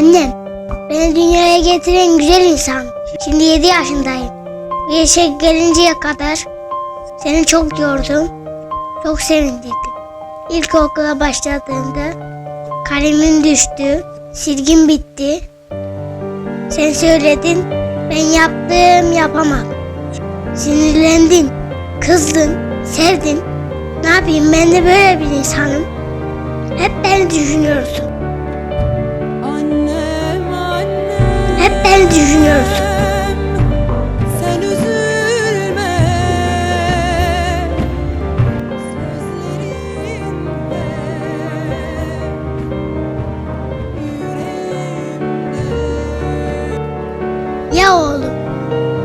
Annem, beni dünyaya getiren güzel insan. Şimdi 7 yaşındayım. Bu yaşa gelinceye kadar seni çok gördüm, çok sevindirdim. İlkokula başladığında kalemin düştü, silgim bitti. Sen söyledin, ben yaptım yapamam. Sinirlendin, kızdın, sevdin. Ne yapayım ben de böyle bir insanım. Hep beni düşünüyorsun. Düşünüyorsun. Ya oğlum,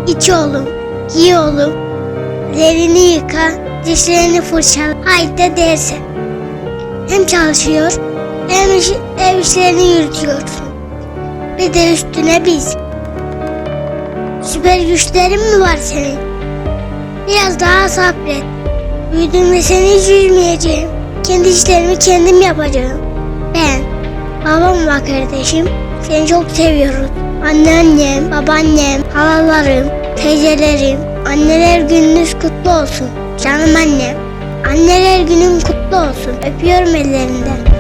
iç oğlum, giy oğlum, lerini yıka, dişlerini fırçala, haydi derse. Hem çalışıyor, hem iş, ev işlerini yürütüyorsun. Bir de üstüne biz. Süper güçlerin mi var senin? Biraz daha sabret. Büyüdüğümde seni hiç üzmeyeceğim. Kendi işlerimi kendim yapacağım. Ben, babam ve kardeşim seni çok seviyoruz. Anneannem, babaannem, halalarım, teyzelerim. Anneler gününüz kutlu olsun. Canım annem. Anneler günün kutlu olsun. Öpüyorum ellerinden.